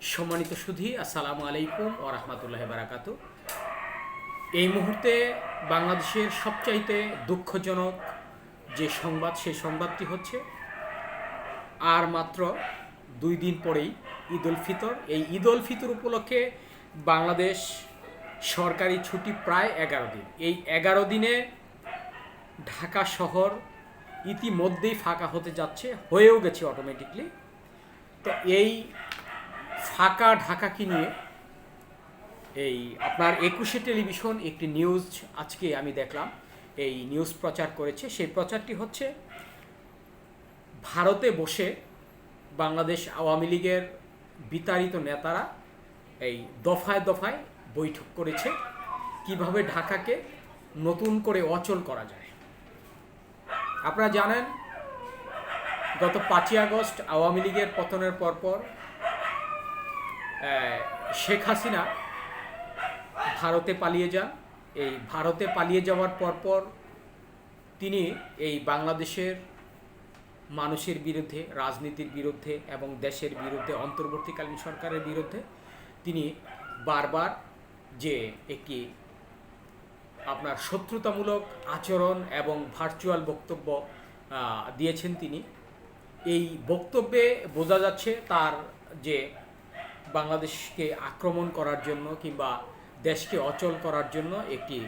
সম্মানিত সুধী, আসসালামু আলাইকুম ও রহমতুল্লাহ বারাকাতু। এই মুহূর্তে বাংলাদেশের সবচাইতে দুঃখজনক যে সংবাদ সেই সংবাদটি হচ্ছে, আর মাত্র দুই দিন পরেই ঈদ উল ফিতর। এই ঈদ উল ফিতর উপলক্ষে বাংলাদেশ সরকারি ছুটি প্রায় এগারো দিন। এই এগারো দিনে ঢাকা শহর ইতিমধ্যেই ফাঁকা হতে যাচ্ছে, হয়েও গেছে অটোমেটিকলি তো এই ফাঁকা ঢাকাকে নিয়ে? এই আপনার একুশে টেলিভিশন একটি নিউজ আজকে আমি দেখলাম। এই নিউজ প্রচার করেছে। সেই প্রচারটি হচ্ছে, ভারতে বসে বাংলাদেশ আওয়ামী লীগের বিতাড়িত নেতারা এই দফায় দফায় বৈঠক করেছে, কীভাবে ঢাকাকে নতুন করে অচল করা যায়। আপনারা জানেন, গত পাঁচই আগস্ট আওয়ামী লীগের পতনের পরপর শেখ হাসিনা ভারতে পালিয়ে যান। এই ভারতে পালিয়ে যাওয়ার পরপর তিনি এই বাংলাদেশের মানুষের বিরুদ্ধে, রাজনীতির বিরুদ্ধে এবং দেশের বিরুদ্ধে, অন্তর্বর্তীকালীন সরকারের বিরুদ্ধে তিনি বারবার যে একটি আপনার শত্রুতামূলক আচরণ এবং ভার্চুয়াল বক্তব্য দিয়েছেন তিনি, এই বক্তব্যে বোঝা যাচ্ছে তার যে বাংলাদেশকে আক্রমণ করার জন্য কিংবা দেশকে অচল করার জন্য একটি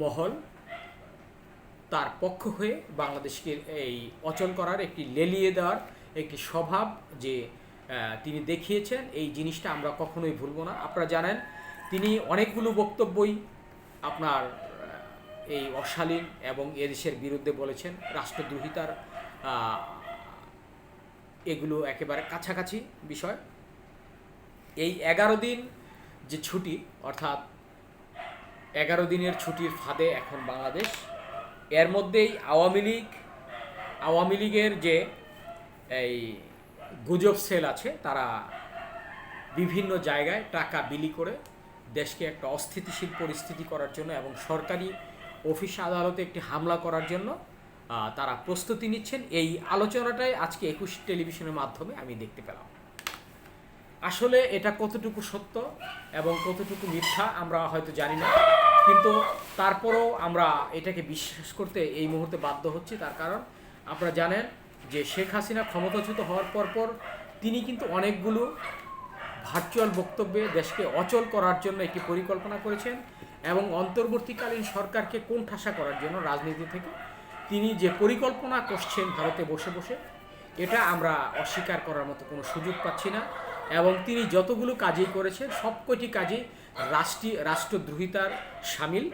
মহল তার পক্ষ হয়ে বাংলাদেশকে এই অচল করার একটি লেলিয়ে দেওয়ার একটি স্বভাব যে তিনি দেখিয়েছেন, এই জিনিসটা আমরা কখনোই ভুলব না। আপনারা জানেন, তিনি অনেকগুলো বক্তব্যই আপনার এই অশালীন এবং এদেশের বিরুদ্ধে বলেছেন। রাষ্ট্রদ্রোহিতার এগুলো একেবারে কাছাকাছি বিষয়। এই এগারো দিন যে ছুটি, অর্থাৎ এগারো দিনের ছুটির ফাঁদে এখন বাংলাদেশ, এর মধ্যেই আওয়ামী লীগ, আওয়ামী লীগের যে এই গুজব সেল আছে, তারা বিভিন্ন জায়গায় টাকা বিলি করে দেশকে একটা অস্থিতিশীল পরিস্থিতি করার জন্য এবং সরকারি অফিস আদালতে একটি হামলা করার জন্য তারা প্রস্তুতি নিচ্ছেন। এই আলোচনাটাই আজকে একুশ টেলিভিশনের মাধ্যমে আমি দেখতে পেলাম। আসলে এটা কতটুকু সত্য এবং কতটুকু মিথ্যা আমরা হয়তো জানি না, কিন্তু তারপরেও আমরা এটাকে বিশ্বাস করতে এই মুহূর্তে বাধ্য হচ্ছি। তার কারণ আপনারা জানেন যে শেখ হাসিনা ক্ষমতাচ্যুত হওয়ার পর পর তিনি কিন্তু অনেকগুলো ভার্চুয়াল বক্তব্যে দেশকে অচল করার জন্য একটি পরিকল্পনা করেছেন এবং অন্তর্বর্তীকালীন সরকারকে কোণঠাসা করার জন্য রাজনীতি থেকে তিনি যে পরিকল্পনা করছেন ভারতে বসে বসে, এটা আমরা অস্বীকার করার মতো কোনো সুযোগ পাচ্ছি না। এবং তিনি যতগুলো কাজই করেছেন সবকটি কাজে রাষ্ট্রীয় রাষ্ট্রদ্রোহিতার সামিল।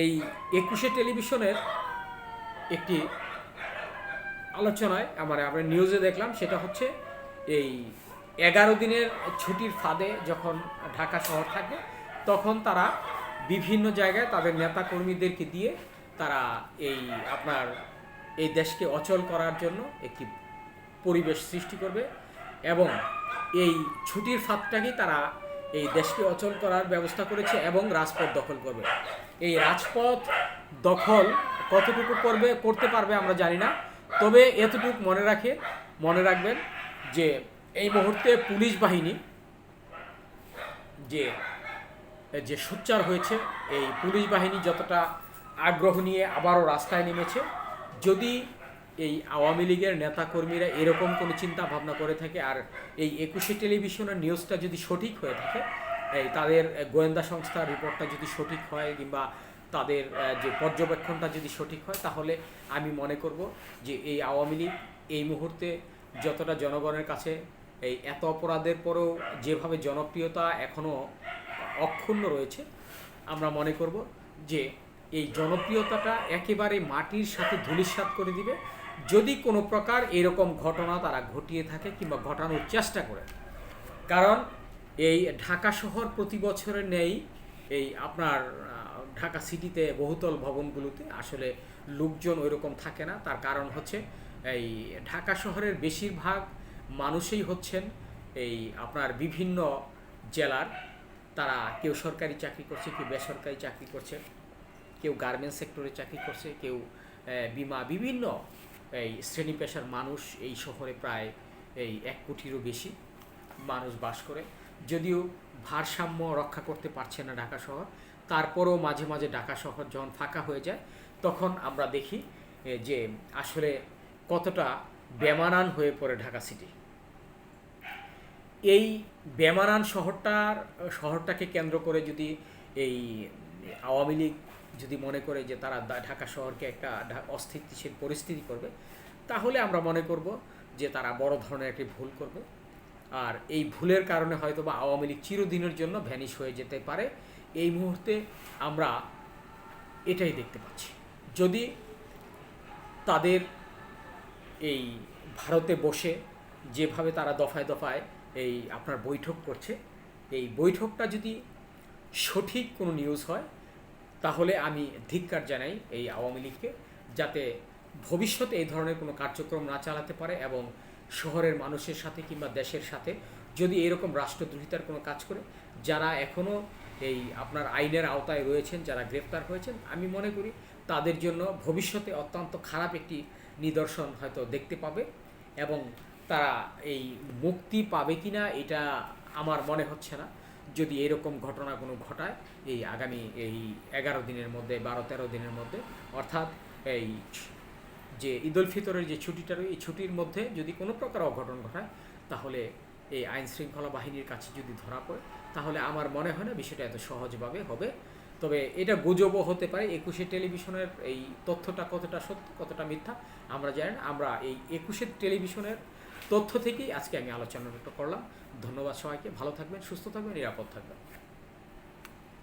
এই একুশে টেলিভিশনের একটি আলোচনায় আমার, আমরা নিউজে দেখলাম, সেটা হচ্ছে এই এগারো দিনের ছুটির ফাঁদে যখন ঢাকা শহর থাকে, তখন তারা বিভিন্ন জায়গায় তাদের নেতা কর্মীদেরকে দিয়ে তারা এই আপনার এই দেশকে অচল করার জন্য একটি পরিবেশ সৃষ্টি করবে এবং এই ছুটির ফাঁদটাকেই তারা এই দেশকে অচল করার ব্যবস্থা করেছে এবং রাজপথ দখল করবে। এই রাজপথ দখল কতটুকু করবে, করতে পারবে আমরা জানি না। তবে এতটুকু মনে রাখে, মনে রাখবেন যে এই মুহূর্তে পুলিশ বাহিনী যে যে সোচ্চার হয়েছে, এই পুলিশ বাহিনী যতটা আগ্রহ নিয়ে আবারও রাস্তায় নেমেছে, যদি এই আওয়ামী লীগের নেতাকর্মীরা এরকম কোনো চিন্তা ভাবনা করে থাকে, আর এই একুশে টেলিভিশনের নিউজটা যদি সঠিক হয়ে থাকে, এই তাদের গোয়েন্দা সংস্থার রিপোর্টটা যদি সঠিক হয়, কিংবা তাদের যে পর্যবেক্ষণটা যদি সঠিক হয়, তাহলে আমি মনে করব যে এই আওয়ামী লীগ এই মুহূর্তে যতটা জনগণের কাছে, এই এত অপরাধের পরেও যেভাবে জনপ্রিয়তা এখনও অক্ষুণ্ণ রয়েছে, আমরা মনে করব যে এই জনপ্রিয়তাটা একেবারে মাটির সাথে ধূলিসাৎ করে দিবে যদি কোনো প্রকার এরকম ঘটনা তারা ঘটিয়ে থাকে কিংবা ঘটানোর চেষ্টা করে। কারণ এই ঢাকা শহর প্রতি বছরের নেই এই আপনার ঢাকা সিটিতে বহুতল ভবনগুলোতে আসলে লোকজন ওইরকম থাকে না। তার কারণ হচ্ছে এই ঢাকা শহরের বেশিরভাগ মানুষই হচ্ছেন এই আপনার বিভিন্ন জেলার। তারা কেউ সরকারি চাকরি করছে, কেউ বেসরকারি চাকরি করছে, কেউ গার্মেন্টস সেক্টরে চাকরি করছে, কেউ বিমা, বিভিন্ন এই শ্রেণি পেশার মানুষ এই শহরে প্রায় এই এক কোটিরও বেশি মানুষ বাস করে। যদিও ভারসাম্য রক্ষা করতে পারছে না ঢাকা শহর, তারপরেও মাঝে মাঝে ঢাকা শহর যখন ফাঁকা হয়ে যায়, তখন আমরা দেখি যে আসলে কতটা বেমানান হয়ে পড়ে ঢাকা সিটি। এই বেমানান শহরটার, শহরটাকে কেন্দ্র করে যদি এই আওয়ামী লীগ যদি মনে করে যে তারা ঢাকা শহরকে একটা অস্থিতিশীল পরিস্থিতি করবে, তাহলে আমরা মনে করব যে তারা বড় ধরনের একটি ভুল করবে। আর এই ভুলের কারণে হয়তো বা আওয়ামী লীগ চিরদিনের জন্য ভ্যানিশ হয়ে যেতে পারে। এই মুহূর্তে আমরা এটাই দেখতে পাচ্ছি। যদি তাদের এই ভারতে বসে যেভাবে তারা দফায় দফায় এই আপনার বৈঠক করছে। এই বৈঠকটা যদি সঠিক কোনো নিউজ হয়, তাহলে আমি ধিক্কার জানাই এই আওয়ামী লীগকে, যাতে ভবিষ্যতে এই ধরনের কোনো কার্যক্রম না চালাতে পারে এবং শহরের মানুষের সাথে কিংবা দেশের সাথে যদি এরকম রাষ্ট্রদ্রোহিতার কোনো কাজ করে, যারা এখনও এই আপনার আইনের আওতায় রয়েছেন, যারা গ্রেপ্তার হয়েছেন, আমি মনে করি তাদের জন্য ভবিষ্যতে অত্যন্ত খারাপ একটি নিদর্শন হয়তো দেখতে পাবে এবং তারা এই মুক্তি পাবে কিনা এটা আমার মনে হচ্ছে না। যদি এরকম ঘটনা কোনো ঘটায় এই আগামী এই এগারো দিনের মধ্যে বারো তেরো দিনের মধ্যে অর্থাৎ এই যে ঈদ উল ফিতরের যে ছুটিটা রয়েছে, এই ছুটির মধ্যে যদি কোনো প্রকার অঘটন ঘটায় তাহলে এই আইন শৃঙ্খলা বাহিনীর কাছে যদি ধরা পড়ে তাহলে আমার মনে হয় না বিষয়টা এত সহজভাবে হবে। তবে এটা গুজবও হতে পারে একুশে টেলিভিশনের এই তথ্যটা কতটা সত্য কতটা মিথ্যা আমরা জানি না। আমরা এই একুশে টেলিভিশনের তথ্য থেকেই আজকে আমি আলোচনাটা করলাম। ধন্যবাদ সবাইকে। ভালো থাকবেন সুস্থ থাকবেন নিরাপদ থাকবেন।